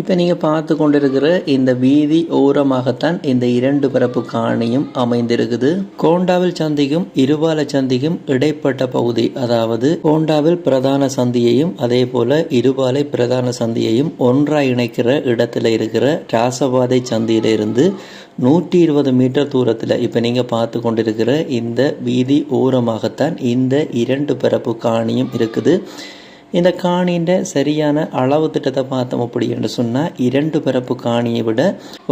இப்போ நீங்கள் பார்த்து கொண்டிருக்கிற இந்த வீதி ஓரமாகத்தான் இந்த இரண்டு பரப்பு காணியும் அமைந்திருக்குது. கோண்டாவில் சந்திக்கும் இருபால சந்திக்கும் இடைப்பட்ட பகுதி அதாவது கோண்டாவில் பிரதான சந்தியையும் அதே போல இருபாலை பிரதான சந்தியையும் ஒன்றாய் இணைக்கிற இடத்துல இருக்கிற ராசபாதை சந்தியிலிருந்து நூற்றி இருபது மீட்டர் தூரத்தில் இப்போ நீங்கள் பார்த்து கொண்டிருக்கிற இந்த வீதி ஓரமாகத்தான் இந்த இரண்டு பரப்பு காணியும் இருக்குது. இந்த காணியின் சரியான அளவு திட்டத்தை பார்த்தோம் அப்படி என்று சொன்னால் இரண்டு பரப்பு காணியை விட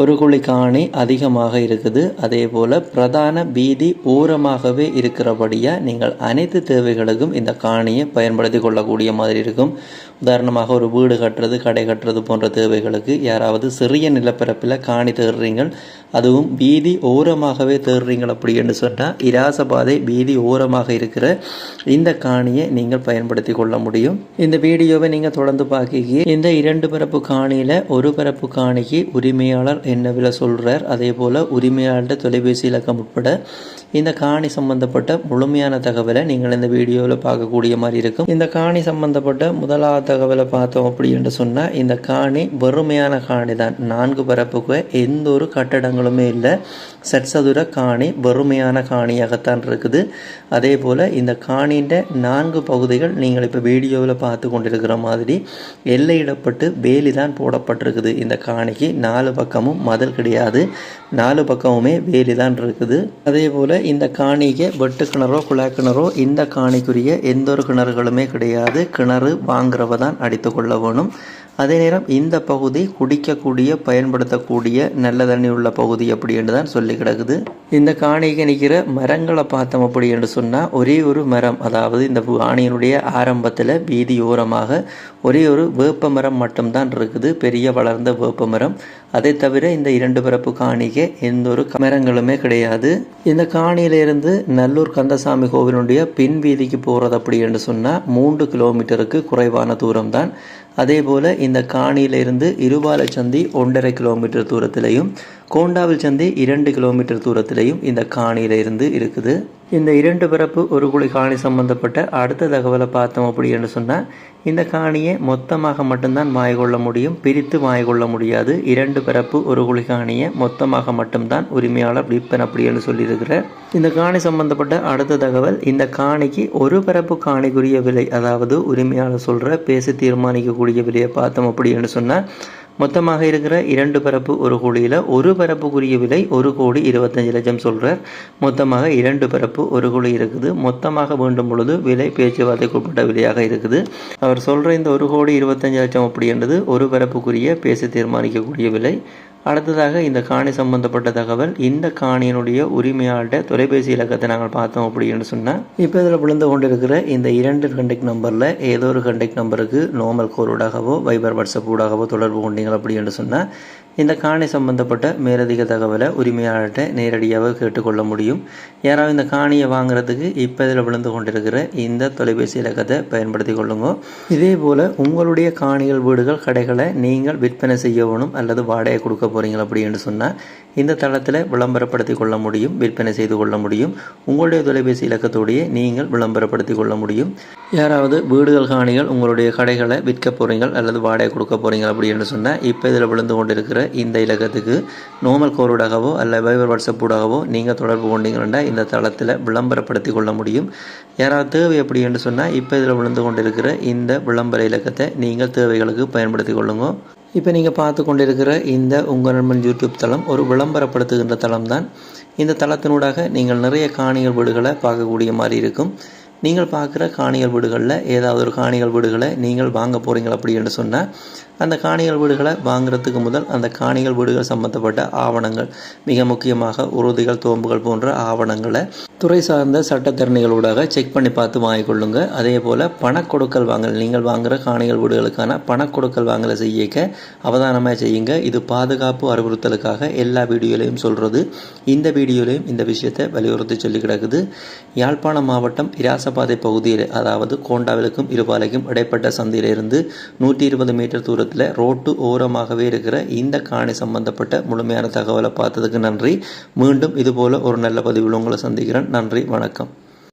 ஒரு குழி காணி அதிகமாக இருக்குது. அதே போல் பிரதான பீதி ஓரமாகவே இருக்கிறபடியாக நீங்கள் அனைத்து தேவைகளுக்கும் இந்த காணியை பயன்படுத்தி கொள்ளக்கூடிய மாதிரி இருக்கும். உதாரணமாக ஒரு வீடு கட்டுறது கடை கட்டுறது போன்ற தேவைகளுக்கு யாராவது சிறிய நிலப்பரப்பில் காணி தேடுறீங்கள் அதுவும் வீதி ஓரமாகவே தேடுறீங்கள் அப்படி என்று சொன்னால் இராசபாதை வீதி ஓரமாக இருக்கிற இந்த காணியை நீங்கள் பயன்படுத்தி கொள்ள முடியும். இந்த வீடியோவை நீங்கள் தொடர்ந்து பார்க்க இந்த இரண்டு பரப்பு காணியில் ஒரு பரப்பு காணிக்கு உரிமையாளர் என்ன விலை சொல்கிறார் அதே போல் உரிமையாளர் தொலைபேசி இலக்கம் உட்பட இந்த காணி சம்பந்தப்பட்ட முழுமையான தகவலை நீங்கள் இந்த வீடியோவில் பார்க்கக்கூடிய மாதிரி இருக்கும். இந்த காணி சம்பந்தப்பட்ட முதலாவது தகவலை பார்த்தோம் அப்படி என்று சொன்னால் இந்த காணி வெறுமையான காணி தான் நான்கு பரப்புக்கு எந்த ஒரு கட்டடங்களுமே இல்லை. சட்சதுர காணி வெறுமையான காணியாகத்தான் இருக்குது. அதே போல் இந்த காணின்ற நான்கு பகுதிகள் நீங்கள் இப்போ வீடியோவில் பார்த்து கொண்டிருக்கிற மாதிரி எல்லையிடப்பட்டு வேலி தான் போடப்பட்டிருக்குது. இந்த காணிக்கு நாலு பக்கமும் மதல் கிடையாது. நாலு பக்கமுமே வேலி தான் இருக்குது. அதே போல் இந்த காணிக்கு வெட்டு கிணறோ குழா கிணறோ இந்த காணிக்குரிய எந்த ஒரு கிணறுகளுமே கிடையாது. கிணறு வாங்குறவ தான் அடித்து கொள்ள வேணும். அதே நேரம் இந்த பகுதி குடிக்கக்கூடிய பயன்படுத்தக்கூடிய நல்ல தண்ணி உள்ள பகுதி அப்படின்னு தான் சொல்லி கிடக்குது. இந்த காணிக்கு நிற்கிற மரங்களை பார்த்தோம் அப்படி என்று சொன்னால் ஒரே ஒரு மரம் அதாவது இந்த காணியினுடைய ஆரம்பத்தில் வீதி ஓரமாக ஒரே ஒரு வேப்ப மரம் மட்டும்தான் இருக்குது பெரிய வளர்ந்த வேப்ப மரம். அதை தவிர இந்த இரண்டு பரப்பு காணிக்கு எந்த ஒரு மரங்களுமே கிடையாது. இந்த காணியிலிருந்து நல்லூர் கந்தசாமி கோவிலுடைய பின் வீதிக்கு போகிறது அப்படி என்று சொன்னால் மூன்று கிலோமீட்டருக்கு குறைவான தூரம் தான் அதே போல் இந்த காணியிலிருந்து இருபாலச்சந்தி ஒன்றரை கிலோமீட்டர் தூரத்திலையும் கோண்டாவில் சந்தி இரண்டு கிலோமீட்டர் என்பதையும் இந்த காணியில இருந்து இருக்குது. இந்த இரண்டு பிறப்பு ஒரு குழி காணி சம்பந்தப்பட்ட அடுத்த தகவலை பார்த்தோம் அப்படின்னு சொன்னால் இந்த காணியை மொத்தமாக மட்டும்தான் வாய் முடியும் பிரித்து வாய் முடியாது. இரண்டு பிறப்பு ஒரு குழி காணியை மொத்தமாக மட்டும்தான் உரிமையாளர் விற்பன் அப்படி என்று சொல்லியிருக்கிறார். இந்த காணி சம்பந்தப்பட்ட அடுத்த தகவல் இந்த காணிக்கு ஒரு பிறப்பு காணிக்குரிய விலை அதாவது உரிமையாளர் சொல்கிற பேசி தீர்மானிக்கக்கூடிய விலையை பார்த்தோம் அப்படின்னு சொன்னால் மொத்தமாக இருக்கிற இரண்டு பரப்பு ஒரு கோடியில் ஒரு பரப்புக்குரிய விலை ஒரு கோடி இருபத்தஞ்சு லட்சம் சொல்கிறார் மொத்தமாக இரண்டு பரப்பு ஒரு கோடி இருக்குது. மொத்தமாக வேண்டும் பொழுது விலை பேச்சுவார்த்தைக்கு உட்பட்ட விலையாக இருக்குது. அவர் சொல்கிற இந்த ஒரு கோடி இருபத்தஞ்சு லட்சம் அப்படின்றது ஒரு பரப்புக்குரிய பேசி தீர்மானிக்கக்கூடிய விலை. அடுத்ததாக இந்த காணி சம்பந்தப்பட்ட தகவல் இந்த காணியினுடைய உரிமையாளர்கிட்ட தொலைபேசி இலக்கத்தை நாங்கள் பார்த்தோம் அப்படின்னு சொன்னால் இப்போ இதில் விழுந்து கொண்டிருக்கிற இந்த இரண்டு கண்டெக்ட் நம்பரில் ஏதோ ஒரு கண்டெக்ட் நம்பருக்கு நார்மல் கோரோடாகவோ வைபர் வாட்ஸ்அப் ஊடாகவோ தொடர்பு கொண்டீங்க அப்படின்னு சொன்னால் இந்த காணி சம்பந்தப்பட்ட மேலதிக தகவலை உரிமையாளர்கிட்ட நேரடியாக கேட்டுக்கொள்ள முடியும். யாராவது இந்த காணியை வாங்குறதுக்கு இப்போ இதில் விழுந்து கொண்டிருக்கிற இந்த தொலைபேசி இலக்கத்தை பயன்படுத்தி கொள்ளுங்க. இதே போல் உங்களுடைய காணிகள் வீடுகள் கடைகளை நீங்கள் விற்பனை செய்யணும் அல்லது வாடகை கொடுக்க போகிறீங்க அப்படின்னு சொன்னால் இந்த தளத்தில் விளம்பரப்படுத்தி கொள்ள முடியும் விற்பனை செய்து கொள்ள முடியும். உங்களுடைய தொலைபேசி இலக்கத்தோடையே நீங்கள் விளம்பரப்படுத்தி கொள்ள முடியும். யாராவது வீடுகள் காணிகள் உங்களுடைய கடைகளை விற்க போகிறீங்க அல்லது வாடகை கொடுக்க போகிறீங்க அப்படின்னு சொன்னால் இப்போ இதில் விழுந்து கொண்டிருக்கிற இந்த இலக்கத்துக்கு நோமல் கோரோடாகவோ அல்ல வைபர் வாட்ஸ்அப் ஊடாகவோ நீங்கள் தொடர்பு கொண்டீங்கன்னா இந்த தளத்தில் விளம்பரப்படுத்தி கொள்ள முடியும். யாராவது தேவை அப்படி என்று சொன்னால் இப்போ இதில் விழுந்து கொண்டிருக்கிற இந்த விளம்பர இலக்கத்தை நீங்கள் தேவைகளுக்கு பயன்படுத்தி கொள்ளுங்க. இப்போ நீங்கள் பார்த்து கொண்டிருக்கிற இந்த உங்கள் நண்பன் யூடியூப் தளம் ஒரு விளம்பரப்படுத்துகின்ற தளம் தான் இந்த தளத்தினூடாக நீங்கள் நிறைய காணிகள் வீடுகளை பார்க்கக்கூடிய மாதிரி இருக்கும். நீங்கள் பார்க்குற காணிகள் வீடுகளில் ஏதாவது ஒரு காணிகள் வீடுகளை நீங்கள் வாங்க போகிறீங்க அப்படி என்று சொன்னால் அந்த காணிகள் வீடுகளை வாங்குறதுக்கு முதல் அந்த காணிகள் வீடுகள் சம்பந்தப்பட்ட ஆவணங்கள் மிக முக்கியமாக உறுதிகள் தோம்புகள் போன்ற ஆவணங்களை துறை சார்ந்த சட்டத்திறனைகளூடாக செக் பண்ணி பார்த்து வாங்கிக்கொள்ளுங்க அதே போல் பணக்கொடுக்கல் வாங்கல் நீங்கள் வாங்குகிற காணிகள் வீடுகளுக்கான பணக்கொடுக்கல் வாங்கலை செய்யக்க அவதானமாக செய்யுங்க. இது பாதுகாப்பு அறிவுறுத்தலுக்காக எல்லா வீடியோலையும் சொல்கிறது இந்த வீடியோலையும் இந்த விஷயத்தை வலியுறுத்தி சொல்லி கிடக்குது. யாழ்ப்பாணம் மாவட்டம் இராசபாதை பகுதியில் அதாவது கோண்டாவிலுக்கும் இருபாலைக்கும் இடைப்பட்ட சந்தையிலிருந்து நூற்றி இருபது மீட்டர் தூரத்தில் ரோட்டு ஓரமாகவே இருக்கிற இந்த காணி சம்பந்தப்பட்ட முழுமையான தகவலை பார்த்ததுக்கு நன்றி. மீண்டும் இதுபோல் ஒரு நல்ல பதிவில் உங்களை சந்திக்கிறேன். நன்றி வணக்கம்.